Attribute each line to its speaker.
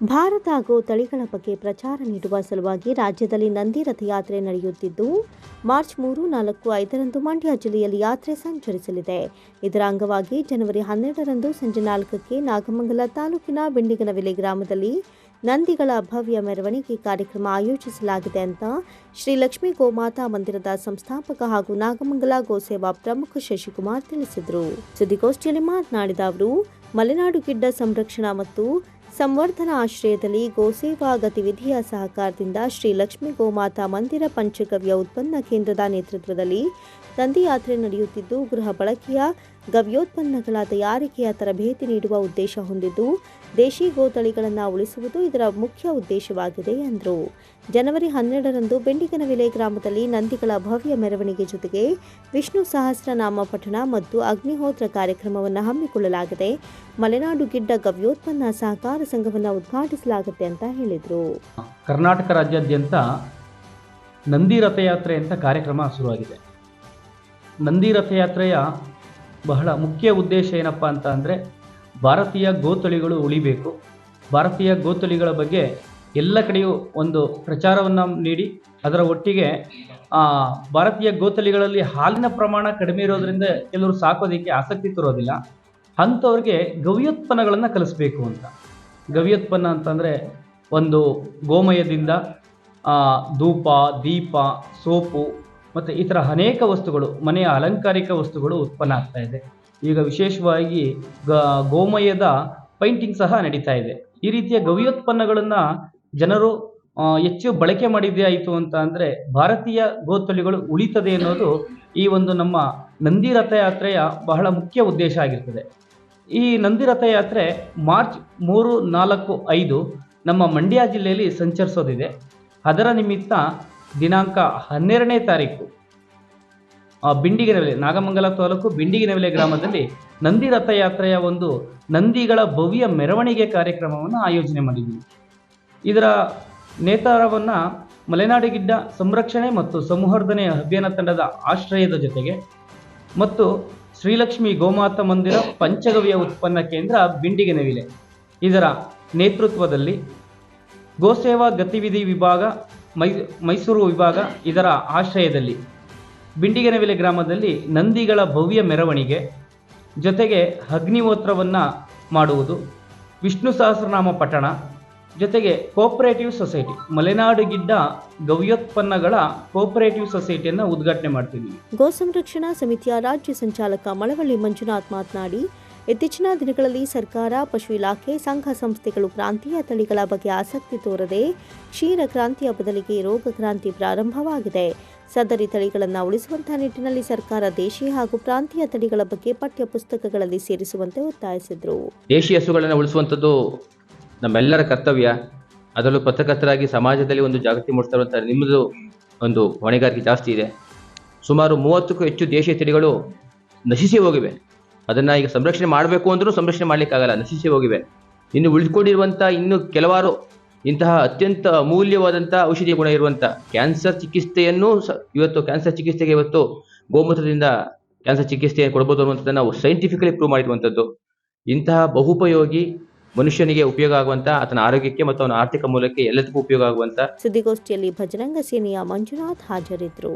Speaker 1: ಭಾರತ ಹಾಗೂ ತಳಿಗಳ ಬಗ್ಗೆ ಪ್ರಚಾರ ನೀಡುವ ಸಲುವಾಗಿ ರಾಜ್ಯದಲ್ಲಿ ನಂದಿ ರಥಯಾತ್ರೆ ನಡೆಯುತ್ತಿದ್ದು, ಮಾರ್ಚ್ ಮೂರು, ನಾಲ್ಕು, ಐದರಂದು ಮಂಡ್ಯ ಜಿಲ್ಲೆಯಲ್ಲಿ ಯಾತ್ರೆ ಸಂಚರಿಸಲಿದೆ. ಇದರ ಅಂಗವಾಗಿ ಜನವರಿ ಹನ್ನೆರಡರಂದು ಸಂಜೆ ನಾಲ್ಕಕ್ಕೆ ನಾಗಮಂಗಲ ತಾಲೂಕಿನ ಬಿಂಡಿಗನವಿಲೆ ಗ್ರಾಮದಲ್ಲಿ ನಂದಿಗಳ ಭವ್ಯ ಮೆರವಣಿಗೆ ಕಾರ್ಯಕ್ರಮ ಆಯೋಜಿಸಲಾಗಿದೆ ಅಂತ ಶ್ರೀ ಲಕ್ಷ್ಮೀ ಗೋಮಾತಾ ಮಂದಿರದ ಸಂಸ್ಥಾಪಕ ಹಾಗೂ ನಾಗಮಂಗಲ ಗೋಸೇವಾ ಪ್ರಮುಖ ಶಶಿಕುಮಾರ್ ತಿಳಿಸಿದರು. ಸುದ್ದಿಗೋಷ್ಠಿಯಲ್ಲಿ ಮಾತನಾಡಿದ ಅವರು, ಮಲೆನಾಡು ಗಿಡ್ಡ ಸಂರಕ್ಷಣಾ ಮತ್ತು ಸಂವರ್ಧನಾ ಆಶ್ರಯದಲ್ಲಿ ಗೋಸೇವಾ ಗತಿವಿಧಿಯ ಸಹಕಾರದಿಂದ ಶ್ರೀ ಲಕ್ಷ್ಮೀ ಗೋಮಾತಾ ಮಂದಿರ ಪಂಚಗವ್ಯ ಉತ್ಪನ್ನ ಕೇಂದ್ರದ ನೇತೃತ್ವದಲ್ಲಿ ದಂದಿಯಾತ್ರೆ ನಡೆಯುತ್ತಿದ್ದು, ಗೃಹ ಬಳಕೆಯ ಗವ್ಯೋತ್ಪನ್ನಗಳ ತಯಾರಿಕೆಯ ತರಬೇತಿ ನೀಡುವ ಉದ್ದೇಶ ಹೊಂದಿದ್ದು, ದೇಶಿ ಗೋತಳಿಗಳನ್ನು ಉಳಿಸುವುದು ಇದರ ಮುಖ್ಯ ಉದ್ದೇಶವಾಗಿದೆ ಎಂದರು. ಜನವರಿ ಹನ್ನೆರಡರಂದು ಬೆಂಡಿಗನವಿಲೆ ಗ್ರಾಮದಲ್ಲಿ ನಂದಿಗಳ ಭವ್ಯ ಮೆರವಣಿಗೆ ಜೊತೆಗೆ ವಿಷ್ಣು ಸಹಸ್ರನಾಮ ಪಠಣ ಮತ್ತು ಅಗ್ನಿಹೋತ್ರ ಕಾರ್ಯಕ್ರಮವನ್ನು ಹಮ್ಮಿಕೊಳ್ಳಲಾಗಿದೆ. ಮಲೆನಾಡು ಗಿಡ್ಡ ಗವ್ಯೋತ್ಪನ್ನ ಸಹಕಾರ ಸಂಘವನ್ನು ಉದ್ಘಾಟಿಸಲಾಗುತ್ತೆ ಅಂತ ಹೇಳಿದರು.
Speaker 2: ಕರ್ನಾಟಕ ರಾಜ್ಯಾದ್ಯಂತ ನಂದಿ ರಥಯಾತ್ರೆ ಅಂತ ಕಾರ್ಯಕ್ರಮ ಶುರುವಾಗಿದೆ. ನಂದಿ ರಥಯಾತ್ರೆಯ ಬಹಳ ಮುಖ್ಯ ಉದ್ದೇಶ ಏನಪ್ಪ ಅಂತ ಅಂದರೆ ಭಾರತೀಯ ಗೋತಳಿಗಳು ಉಳಿಬೇಕು. ಭಾರತೀಯ ಗೋತಳಿಗಳ ಬಗ್ಗೆ ಎಲ್ಲ ಕಡೆಯೂ ಒಂದು ಪ್ರಚಾರವನ್ನು ನೀಡಿ, ಅದರ ಒಟ್ಟಿಗೆ ಭಾರತೀಯ ಗೋತಳಿಗಳಲ್ಲಿ ಹಾಲಿನ ಪ್ರಮಾಣ ಕಡಿಮೆ ಇರೋದ್ರಿಂದ ಕೆಲವರು ಸಾಕೋದಕ್ಕೆ ಆಸಕ್ತಿ ತರೋದಿಲ್ಲ. ಅಂಥವ್ರಿಗೆ ಗವ್ಯೋತ್ಪನ್ನಗಳನ್ನು ಕಲಿಸ್ಬೇಕು ಅಂತ. ಗವ್ಯೋತ್ಪನ್ನ ಅಂತಂದರೆ ಒಂದು ಗೋಮಯದಿಂದ ಧೂಪ, ದೀಪ, ಸೋಪು ಮತ್ತು ಈ ಥರ ಅನೇಕ ವಸ್ತುಗಳು, ಮನೆಯ ಅಲಂಕಾರಿಕ ವಸ್ತುಗಳು ಉತ್ಪನ್ನ ಆಗ್ತಾ ಇದೆ. ಈಗ ವಿಶೇಷವಾಗಿ ಗ, ಗೋಮಯದ ಪೈಂಟಿಂಗ್ ಸಹ ನಡೀತಾ ಇದೆ. ಈ ರೀತಿಯ ಗವಿಯೋತ್ಪನ್ನಗಳನ್ನು ಜನರು ಹೆಚ್ಚು ಬಳಕೆ ಮಾಡಿದ್ದೇ ಆಯಿತು ಅಂತ ಅಂದರೆ ಭಾರತೀಯ ಗೋತಳಿಗಳು ಉಳಿತದೆ ಅನ್ನೋದು ಈ ಒಂದು ನಮ್ಮ ನಂದಿ ರಥಯಾತ್ರೆಯ ಬಹಳ ಮುಖ್ಯ ಉದ್ದೇಶ ಆಗಿರ್ತದೆ. ಈ ನಂದಿ ರಥಯಾತ್ರೆ ಮಾರ್ಚ್ ಮೂರು ನಾಲ್ಕು ಐದು ನಮ್ಮ ಮಂಡ್ಯ ಜಿಲ್ಲೆಯಲ್ಲಿ ಸಂಚರಿಸೋದಿದೆ. ಅದರ ನಿಮಿತ್ತ ದಿನಾಂಕ ಹನ್ನೆರಡನೇ ತಾರೀಕು. ಬಿಂಡಿಗಿನವೆಲೆ, ನಾಗಮಂಗಲ ತಾಲೂಕು ಬಿಂಡಿಗಿನವೆಲೆ ಗ್ರಾಮದಲ್ಲಿ ನಂದಿ ರಥಯಾತ್ರೆಯ ಒಂದು ನಂದಿಗಳ ಭವ್ಯ ಮೆರವಣಿಗೆ ಕಾರ್ಯಕ್ರಮವನ್ನು ಆಯೋಜನೆ ಮಾಡಿದ್ದೀವಿ ಇದರ ನೇತಾರವನ್ನು ಮಲೆನಾಡು ಗಿಡ್ಡ ಸಂರಕ್ಷಣೆ ಮತ್ತು ಸಂವರ್ಧನೆ ಅಭಿಯಾನ ತಂಡದ ಆಶ್ರಯದ ಜೊತೆಗೆ ಮತ್ತು ಶ್ರೀಲಕ್ಷ್ಮಿ ಗೋಮಾತಾ ಮಂದಿರ ಪಂಚಗವ್ಯ ಉತ್ಪನ್ನ ಕೇಂದ್ರ ಬಿಂಡಿಗೆನವಿಲೆ. ಇದರ ನೇತೃತ್ವದಲ್ಲಿ ಗೋಸೇವಾ ಗತಿವಿಧಿ ವಿಭಾಗ ಮೈ, ಮೈಸೂರು ವಿಭಾಗ ಇದರ ಆಶ್ರಯದಲ್ಲಿ. ಬಿಂಡಿಗೆನವಿಲೆ ಗ್ರಾಮದಲ್ಲಿ ನಂದಿಗಳ ಭವ್ಯ ಮೆರವಣಿಗೆ ಜೊತೆಗೆ ಅಗ್ನಿಹೋತ್ರವನ್ನು ಮಾಡುವುದು. ವಿಷ್ಣು ಸಹಸ್ರನಾಮ ಪಠಣ ಜೊತೆಗೆ ಕೋಪರೇಟಿವ್ ಸೊಸೈಟಿ. ಮಲೆನಾಡು ಗಿಡ್ಡ ಗವ್ಯೋತ್ಪನ್ನಗಳ ಕೋಪರೇಟಿವ್ ಸೊಸೈಟಿಯನ್ನು ಉದ್ಘಾಟನೆ ಮಾಡ್ತಿದ್ದೀವಿ
Speaker 1: ಗೋ ಸಂರಕ್ಷಣಾ ಸಮಿತಿಯ ರಾಜ್ಯ ಸಂಚಾಲಕ ಮಳವಳ್ಳಿ ಮಂಜುನಾಥ್ ಮಾತನಾಡಿ ಇತ್ತೀಚಿನ ದಿನಗಳಲ್ಲಿ ಸರ್ಕಾರ, ಪಶು ಇಲಾಖೆ, ಸಂಘ ಸಂಸ್ಥೆಗಳು ಪ್ರಾಂತೀಯ ತಳಿಗಳ ಬಗ್ಗೆ ಆಸಕ್ತಿ ತೋರದೆ ಕ್ಷೀರ ಕ್ರಾಂತಿಯ ಬದಲಿಗೆ ರೋಗ ಕ್ರಾಂತಿ ಪ್ರಾರಂಭವಾಗಿದೆ. ಸದರಿ ತಳಿಗಳನ್ನು ಉಳಿಸುವಂತಹ ನಿಟ್ಟಿನಲ್ಲಿ ಸರ್ಕಾರ ದೇಶಿ ಹಾಗೂ ಪ್ರಾಂತೀಯ ತಳಿಗಳ ಬಗ್ಗೆ ಪಠ್ಯ ಪುಸ್ತಕಗಳಲ್ಲಿ ಸೇರಿಸುವಂತೆ ಒತ್ತಾಯಿಸಿದರು.
Speaker 3: ದೇಶಿ ಹಸುಗಳನ್ನು ಉಳಿಸುವಂಥದ್ದು ನಮ್ಮೆಲ್ಲರ ಕರ್ತವ್ಯ. ಅದರಲ್ಲೂ ಪತ್ರಕರ್ತರಾಗಿ ಸಮಾಜದಲ್ಲಿ ಒಂದು ಜಾಗೃತಿ ಮೂಡಿಸ್ತಾ ನಿಮ್ಮದು ಒಂದು ಹೊಣೆಗಾರಿಕೆ ಜಾಸ್ತಿ ಇದೆ. ಸುಮಾರು ಮೂವತ್ತಕ್ಕೂ ಹೆಚ್ಚು ದೇಶೀಯ ತಳಿಗಳು ನಶಿಸಿ ಹೋಗಿವೆ. ಅದನ್ನು ಈಗ ಸಂರಕ್ಷಣೆ ಮಾಡಬೇಕು ಅಂದ್ರೂ ಸಂರಕ್ಷಣೆ ಮಾಡಲಿಕ್ಕಾಗಲ್ಲ, ನಶಿಸಿ ಹೋಗಿವೆ. ಇನ್ನು ಉಳಿದುಕೊಂಡಿರುವಂಥ ಇನ್ನು ಕೆಲವಾರು ಇಂತಹ ಅತ್ಯಂತ ಅಮೂಲ್ಯವಾದಂಥ ಔಷಧೀಯ ಗುಣ ಇರುವಂಥ ಕ್ಯಾನ್ಸರ್ ಚಿಕಿತ್ಸೆಯನ್ನು ಇವತ್ತು ಕ್ಯಾನ್ಸರ್ ಚಿಕಿತ್ಸೆಗೆ ಇವತ್ತು ಗೋಮೂತ್ರದಿಂದ ಕ್ಯಾನ್ಸರ್ ಚಿಕಿತ್ಸೆಯನ್ನು ಕೊಡಬಹುದು ಅನ್ನುವಂಥದ್ದನ್ನು ನಾವು ಸೈಂಟಿಫಿಕಲಿ ಪ್ರೂವ್ ಮಾಡಿರುವಂಥದ್ದು. ಇಂತಹ ಬಹುಪಯೋಗಿ ಮನುಷ್ಯನಿಗೆ ಉಪಯೋಗ ಆಗುವಂತ, ಆತನ ಆರೋಗ್ಯಕ್ಕೆ ಮತ್ತು ಅವನ ಆರ್ಥಿಕ ಮೂಲಕ್ಕೆ ಎಲ್ಲದಕ್ಕೂ ಉಪಯೋಗ ಆಗುವಂತ
Speaker 1: ಸುದ್ದಿಗೋಷ್ಠಿಯಲ್ಲಿ ಭಜರಂಗ ಸೇನೆಯ ಮಂಜುನಾಥ್ ಹಾಜರಿದ್ದರು